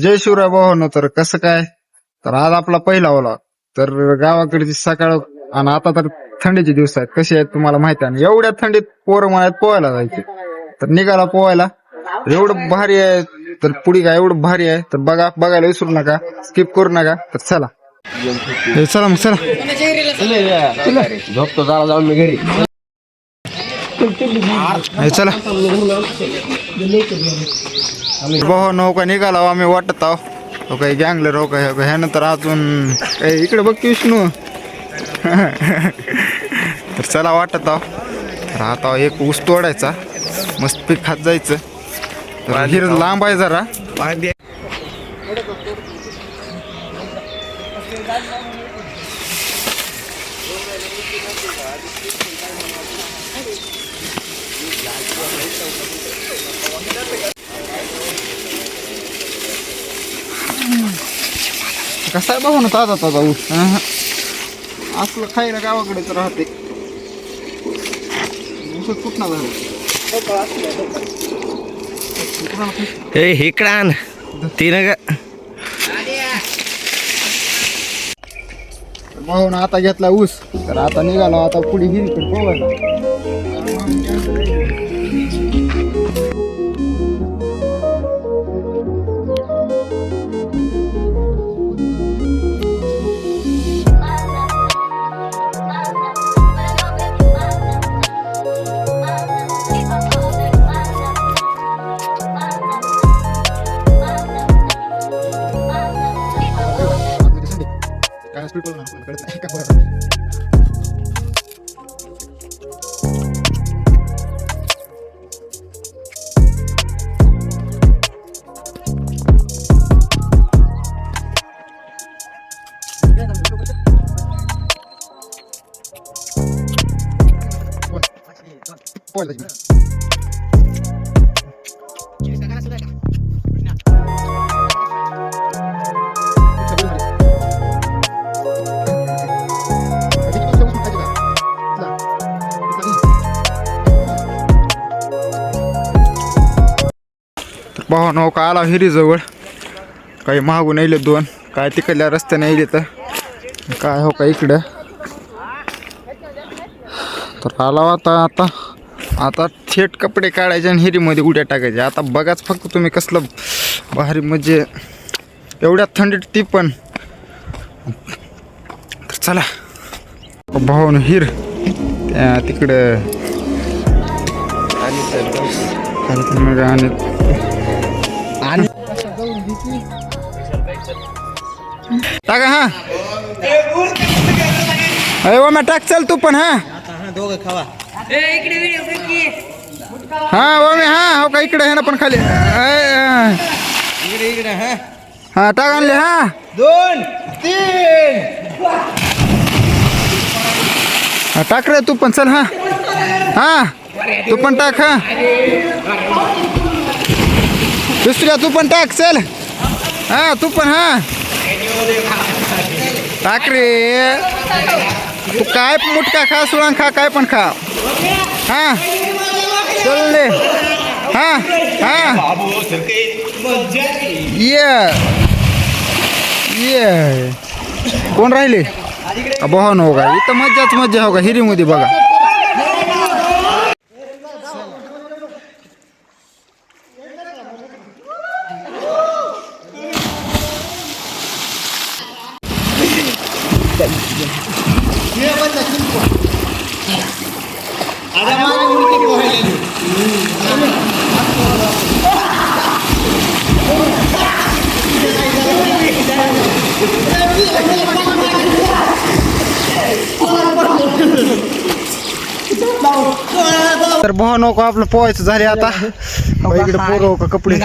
जय शिवराय भावानो तर कसं काय? तर आज आपला पहिला ओला. तर गावाकडची सकाळ आणि आता तर थंडीचे दिवस आहेत. कसे आहेत तुम्हाला माहिती आहे. आणि एवढ्या थंडीत पोरं म्हणायत पोहायला जायचे. तर निघाला पोहायला. एवढं भारी आहे. तर पुढे काय? एवढं भारी आहे. तर बघा बघायला विसरू नका. स्किप करू नका. तर चला. चला मग चला. झोपतो जरा जाऊन मी घरी हे चला. भाऊ निघाला आम्ही वाटत आहो. हो काही गँगलर हो काय ह्यानंतर अजून ए, इकडे बघ की विष्णू. तर चला वाटत आहो. तर आता एक ऊस तोडायचा. मस्त पीक खात जायचं. लांब आहे जरा. कसा आहे बघू ना ताजा ताजा ऊस. असलं खायला गावाकडेच राहते. ऊसच कुठणार झालं? इकडं आण. तिनं का भाऊन आता घेतला ऊस. तर आता निघालो आता पुढे हिरीकडे पोवायला Kaya school ko lang ako. Nagalit na पोहायला हो, भाऊ नौका आला हिरीजवळ? काही मागून येले दोन काय तिकडल्या रस्त्याने येले तर? काय हो का इकडं? तर आला हो आता आता आता थेट कपडे काढायचे आणि हिरीमध्ये उड्या टाकायचे आता बघाच फक्त तुम्ही कसलं भारी म्हणजे एवढ्या थंडीत ती पण. तर चला. भाऊन हिर. तिकडं. आणि आणि टाका हा अरे वा टाक चल तू पण हा हा ओमे हा हो का इकडे आहे ना पण खाली हा टाक आणले हा दोन तीन टाक रे तू पण चल हा. हा. तू पण टाक हा. दुसऱ्या तू पण टाक चल. हा तू पण हा. टाक रे. तू काय मुटका खा सुळण खा काय पण खा. हा. चल रे. हा हा. ये. ये. कोण राहिले? बहान हो, हो का? इथं मज्जाच मज्जा हो का? हिरीमध्ये बघा. तर बहा नको आपलं पोहायचं झाले आता. इकडे का कपडे.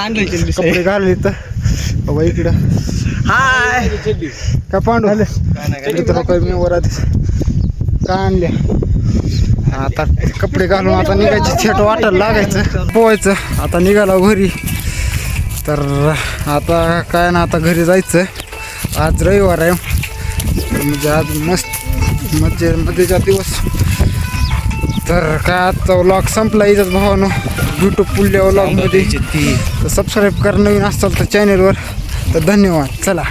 कपडे घालले तर अहो, इकडं. हाय. काय पांडू? इथं लोकं मी वर आधी. का आणल्या आता कपडे घालून आता निघायची. थेट वाटायला लागायचं. पोहायचं. आता निघाला घरी. तर आता काय ना आता घरी जायचं. आज रविवार आहे. म्हणजे आज मस्त मजे मजेचा दिवस. तर काय आजचा व्लॉग संपला इथंच भावानो. युट्यूब व्लॉगमध्ये तर सबस्क्राईब करा नवीन असाल तर चॅनेलवर तर धन्यवाद. चला.